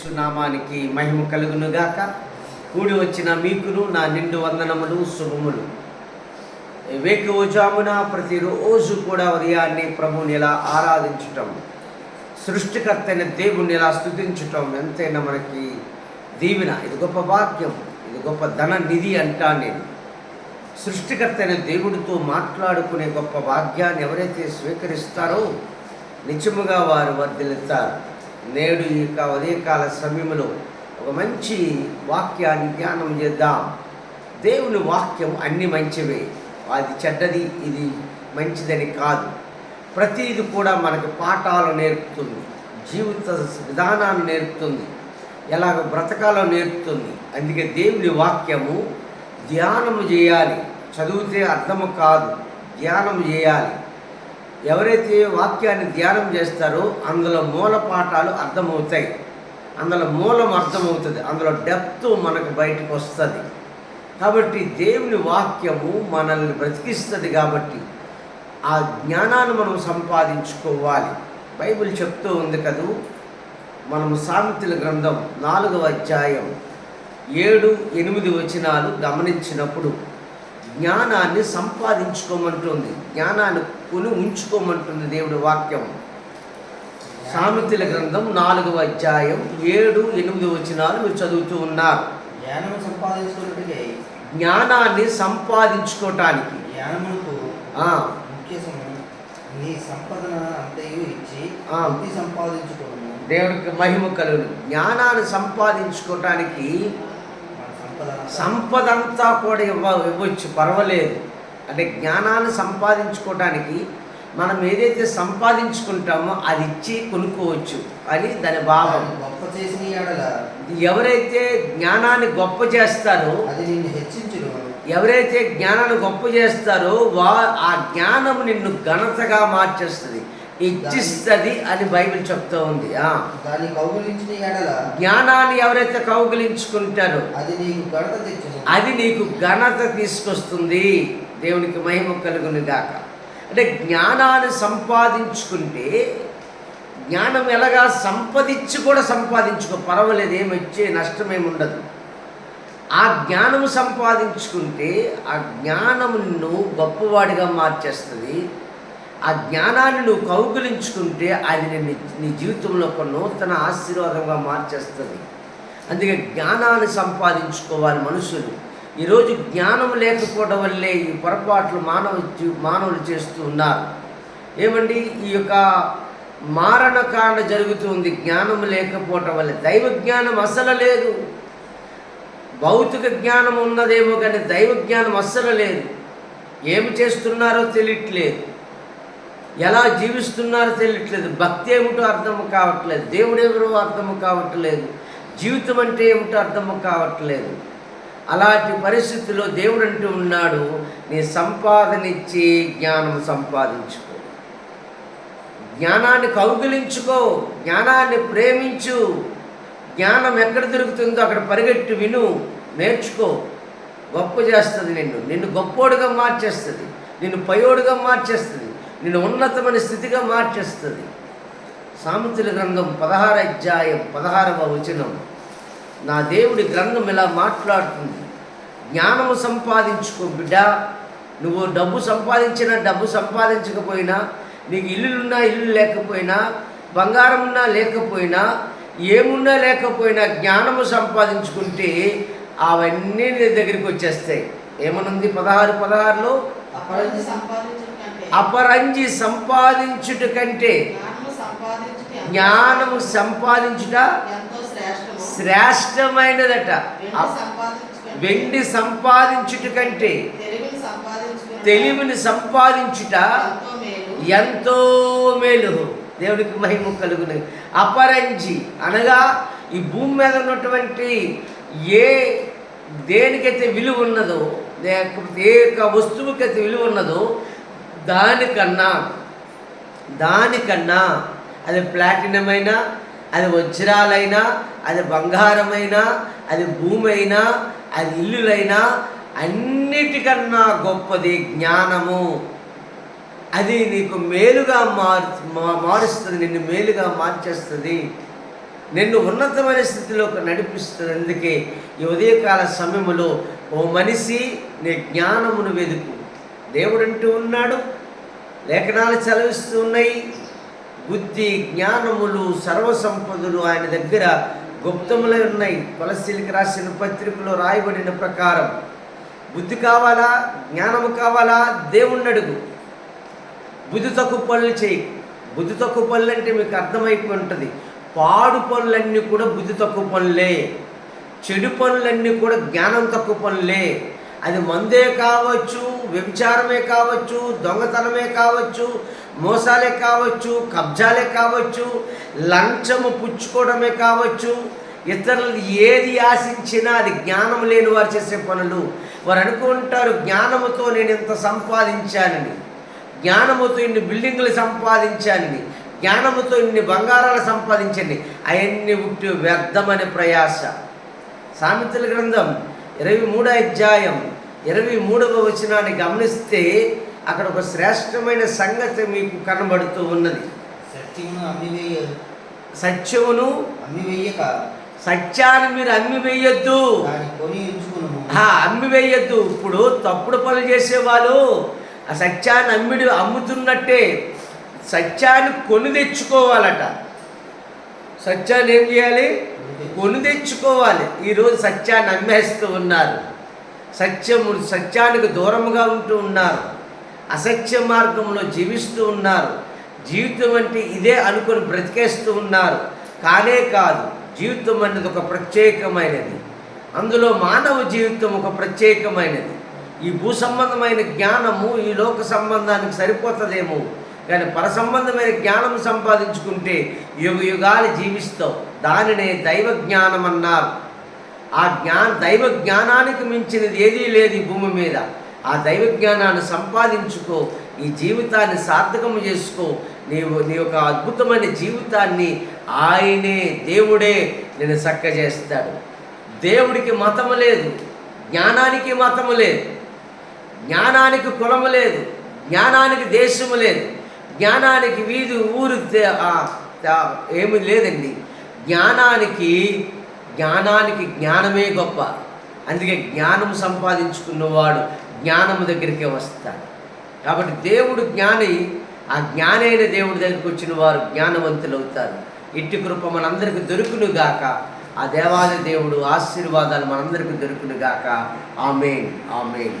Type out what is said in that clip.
సునామానికి మహిమ కలుగునుగాక. కూడి వచ్చిన మీకును నా నిండు వందనములు శుభములు. వేకువజామున ప్రతిరోజు కూడా ఉదయాన్నే ప్రభుని ఇలా ఆరాధించటం సృష్టికర్తైన దేవుణ్ణి ఇలా స్థుతించటం ఎంతైనా మనకి దీవెన. ఇది గొప్ప భాగ్యం ఇది గొప్ప ధన నిధి అంటా నేను. సృష్టికర్తైన దేవుడితో మాట్లాడుకునే గొప్ప భాగ్యాన్ని ఎవరైతే స్వీకరిస్తారో నిజముగా వారు వర్ధిల్లుతారు. నేడు ఈ యొక్క ఉదయకాల సమయంలో ఒక మంచి వాక్యాన్ని ధ్యానం చేద్దాం. దేవుని వాక్యం అన్ని మంచివే. అది చెడ్డది ఇది మంచిదని కాదు. ప్రతిది కూడా మనకు పాఠాలు నేర్పుతుంది. జీవిత విధానాన్ని నేర్పుతుంది. ఎలాగ బ్రతకాలో నేర్పుతుంది. అందుకే దేవుని వాక్యము ధ్యానం చేయాలి. చదివితే అర్థము కాదు. ధ్యానం చేయాలి. ఎవరైతే వాక్యాన్ని ధ్యానం చేస్తారో అందులో మూల పాఠాలు అర్థమవుతాయి. అందులో మూలం అర్థమవుతుంది. అందులో డెప్త్ మనకు బయటకు వస్తుంది. కాబట్టి దేవుని వాక్యము మనల్ని బ్రతికిస్తుంది కాబట్టి ఆ జ్ఞానాన్ని మనం సంపాదించుకోవాలి. బైబిల్ చెప్తూ ఉంది కదూ మనము సామెతల గ్రంథం నాలుగవ అధ్యాయం ఏడు ఎనిమిది వచనాలు గమనించినప్పుడు జ్ఞానాన్ని సంపాదించుకోమంటుంది. జ్ఞానాన్ని కొని ఉంచుకోమంటుంది దేవుడి వాక్యం. సామెతల గ్రంథం నాలుగవ అధ్యాయం ఏడు ఎనిమిది వచనాలు మీరు చదువుతూ ఉన్నారు. జ్ఞానాన్ని సంపాదించుకోవటానికి జ్ఞానమునకు ఆ, ముఖ్య సమయం నీ సంపదన అంతయు ఇచ్చి సంపాదించుకోవడం దేవుడికి మహిమ కలుగును. జ్ఞానాన్ని సంపాదించుకోవటానికి సంపద అంతా కూడా ఇవ్వ ఇవ్వచ్చు పర్వాలేదు. అంటే జ్ఞానాన్ని సంపాదించుకోవడానికి మనం ఏదైతే సంపాదించుకుంటామో అది ఇచ్చి కొనుక్కోవచ్చు. అని దాని భావం. గొప్ప చేసిన ఎవరైతే జ్ఞానాన్ని గొప్ప చేస్తారో అది నిన్ను హెచ్చించును. ఎవరైతే జ్ఞానాన్ని గొప్ప చేస్తారో వా ఆ జ్ఞానం నిన్ను ఘనతగా మార్చేస్తుంది. ఇచ్చిస్తుంది అని బైబిల్ చెప్తూ ఉంది ఆ. దాన్ని కౌగులించిన ఎడల జ్ఞానాన్ని ఎవరైతే కౌగిలించుకుంటారో అది నీకు తెచ్చును అది నీకు ఘనత తీసుకొస్తుంది దేవునికి మహిమ కలుగును గాక అంటే జ్ఞానాన్ని సంపాదించుకుంటే జ్ఞానం ఎలాగా సంపదించి కూడా సంపాదించుకో పర్వాలేదు ఏమి వచ్చే నష్టమేమి ఉండదు. ఆ జ్ఞానం సంపాదించుకుంటే ఆ జ్ఞానం నిన్ను గొప్పవాడిగా మార్చేస్తుంది ఆ జ్ఞానాన్ని నువ్వు కౌగులించుకుంటే అది నీ నీ జీవితంలో ఒక నూతన ఆశీర్వాదంగా మార్చేస్తుంది. అందుకే జ్ఞానాన్ని సంపాదించుకోవాలి మనుషులు. ఈరోజు జ్ఞానం లేకపోవడం వల్లే ఈ పొరపాట్లు మానవ మానవులు చేస్తూ ఉన్నారు. ఏమండి? ఈ యొక్క మారణకాండ జరుగుతుంది. జ్ఞానం లేకపోవటం వల్ల దైవ జ్ఞానం అసలు లేదు. భౌతిక జ్ఞానం ఉన్నదేమో కానీ దైవ జ్ఞానం అస్సలు లేదు. ఏమి చేస్తున్నారో తెలియట్లేదు. ఎలా జీవిస్తున్నారో తెలియట్లేదు. భక్తి ఏమిటో అర్థం కావట్లేదు. దేవుడు ఎవరో అర్థం కావట్లేదు. జీవితం అంటే ఏమిటో అర్థం కావట్లేదు. అలాంటి పరిస్థితుల్లో దేవుడు అంటూ ఉన్నాడు నీ సంపాదనిచ్చి జ్ఞానం సంపాదించుకో. జ్ఞానాన్ని కౌగిలించుకో. జ్ఞానాన్ని ప్రేమించు. జ్ఞానం ఎక్కడ దొరుకుతుందో అక్కడ పరిగెట్టు విను. నేర్చుకో. గొప్ప చేస్తుంది నిన్ను. నిన్ను గొప్పోడుగా మార్చేస్తుంది. నిన్ను పయోడుగా మార్చేస్తుంది. నిన్ను ఉన్నతమైన స్థితిగా మార్చేస్తుంది. సామెతల గ్రంథం పదహారు అధ్యాయం పదహారవ వచనం. నా దేవుడి గ్రంథం ఇలా మాట్లాడుతుంది? జ్ఞానము సంపాదించుకో బిడ్డ. నువ్వు డబ్బు సంపాదించినా డబ్బు సంపాదించకపోయినా నీకు ఇల్లులున్నా ఇల్లు లేకపోయినా బంగారం ఉన్నా లేకపోయినా ఏమున్నా లేకపోయినా జ్ఞానము సంపాదించుకుంటే అవన్నీ నీ దగ్గరికి వచ్చేస్తాయి. ఏమనుంది పదహారు పదహారులో? అపరంజి సంపాదించుట కంటే జ్ఞానము సంపాదించుట శ్రేష్టమైనదట. వెండి సంపాదించుట కంటే తెలివిని సంపాదించుట ఎంతో మేలు. దేవుడికి మహిమ కలుగును అపరంజి అనగా ఈ భూమి మీద ఉన్నటువంటి ఏ దేనికైతే విలువ ఉన్నదో ఏ యొక్క వస్తువుకైతే విలువ ఉన్నదో దానికన్నా దానికన్నా అది ప్లాటినం అయినా అది వజ్రాలైనా అది బంగారమైనా అది భూమి అయినా అది ఇల్లులైనా అన్నిటికన్నా గొప్పది జ్ఞానము. అది నీకు మేలుగా మారు మా- మారుస్తుంది నిన్ను మేలుగా మార్చేస్తుంది. నిన్ను ఉన్నతమైన స్థితిలోకి నడిపిస్తుంది. అందుకే ఈ ఉదయకాల సమయంలో ఓ మనిషి నీ జ్ఞానమును వెదుకు. దేవుడు అంటూ ఉన్నాడు లేఖనాలు చదివిస్తూ బుద్ధి జ్ఞానములు సర్వసంపదలు ఆయన దగ్గర గుప్తములై ఉన్నాయి. తులసిలికి రాసిన పత్రికలో రాయబడిన ప్రకారం బుద్ధి కావాలా? జ్ఞానము కావాలా? దేవుణ్ణి అడుగు. బుద్ధి తక్కువ పనులు చేయి. బుద్ధి తక్కువ పనులు అంటే మీకు అర్థమైపోయి ఉంటుంది. పాడు పనులన్నీ కూడా బుద్ధి తక్కువ పనులే. చెడు పనులన్నీ కూడా జ్ఞానం తక్కువ పనులే. అది మందే కావచ్చు వ్యభిచారమే కావచ్చు దొంగతనమే కావచ్చు మోసాలే కావచ్చు కబ్జాలే కావచ్చు లంచము పుచ్చుకోవడమే కావచ్చు ఇతరులు ఏది ఆశించినా అది జ్ఞానం లేని వారు చేసే పనులు. వారు అనుకుంటారు జ్ఞానముతో నేను ఇంత సంపాదించానని. జ్ఞానముతో ఇన్ని బిల్డింగ్లు సంపాదించానని. జ్ఞానముతో ఇన్ని బంగారాలు సంపాదించండి అవన్నీ ఉట్టి వ్యర్థమనే ప్రయాస. సామెతల గ్రంథం ఇరవై మూడో అధ్యాయం ఇరవై మూడవ వచనాన్ని గమనిస్తే అక్కడ ఒక శ్రేష్టమైన సంగతి మీకు కనబడుతూ ఉన్నది. సత్యమును అమ్మివేయ సత్యమును అమ్మివేయక. సత్యాన్ని మీరు అమ్మి వేయొద్దు దాన్ని కొని ఉంచుకును ఆ, అమ్మి వేయొద్దు ఇప్పుడు తప్పుడు పనులు చేసేవాళ్ళు ఆ సత్యాన్ని అమ్మిడి అమ్ముతున్నట్టే సత్యాన్ని కొని తెచ్చుకోవాలట. సత్యాన్ని ఏం చేయాలి? కొని తెచ్చుకోవాలి. ఈరోజు సత్యాన్ని అమ్మేస్తూ ఉన్నారు. సత్యము సత్యానికి దూరముగా ఉంటూ ఉన్నారు. అసత్య మార్గంలో జీవిస్తూ ఉన్నారు. జీవితం అంటే ఇదే అనుకొని బ్రతికేస్తూ ఉన్నారు. కానే కాదు జీవితం అనేది ఒక ప్రత్యేకమైనది. అందులో మానవ జీవితం ఒక ప్రత్యేకమైనది. ఈ భూ సంబంధమైన జ్ఞానము ఈ లోక సంబంధానికి సరిపోతుందేమో. కానీ పర సంబంధమైన జ్ఞానం సంపాదించుకుంటే యుగ యుగాలు జీవిస్తావు. దానినే దైవ జ్ఞానం అన్నారు ఆ జ్ఞా దైవ జ్ఞానానికి మించినది ఏదీ లేదు ఈ భూమి మీద. ఆ దైవ జ్ఞానాన్ని సంపాదించుకో ఈ జీవితాన్ని సార్థకము చేసుకో. నీవు నీ యొక్క అద్భుతమైన జీవితాన్ని ఆయనే దేవుడే నేను చక్కజేస్తాడు. దేవుడికి మతము లేదు జ్ఞానానికి మతము లేదు జ్ఞానానికి కులము లేదు జ్ఞానానికి దేశము లేదు. జ్ఞానానికి వీధి ఊరు ఏమి ఏమీ లేదండి. జ్ఞానానికి జ్ఞానానికి జ్ఞానమే గొప్ప. అందుకే జ్ఞానం సంపాదించుకున్నవాడు జ్ఞానము దగ్గరికి వస్తాడు. కాబట్టి దేవుడు జ్ఞాని ఆ జ్ఞానైన దేవుడి దగ్గరికి వచ్చిన వారు జ్ఞానవంతులు అవుతారు ఇట్టి కృప మనందరికీ దొరుకును గాక ఆ దేవాది దేవుడు ఆశీర్వాదాలు మనందరికీ దొరుకును గాక ఆమెన్. ఆమెన్.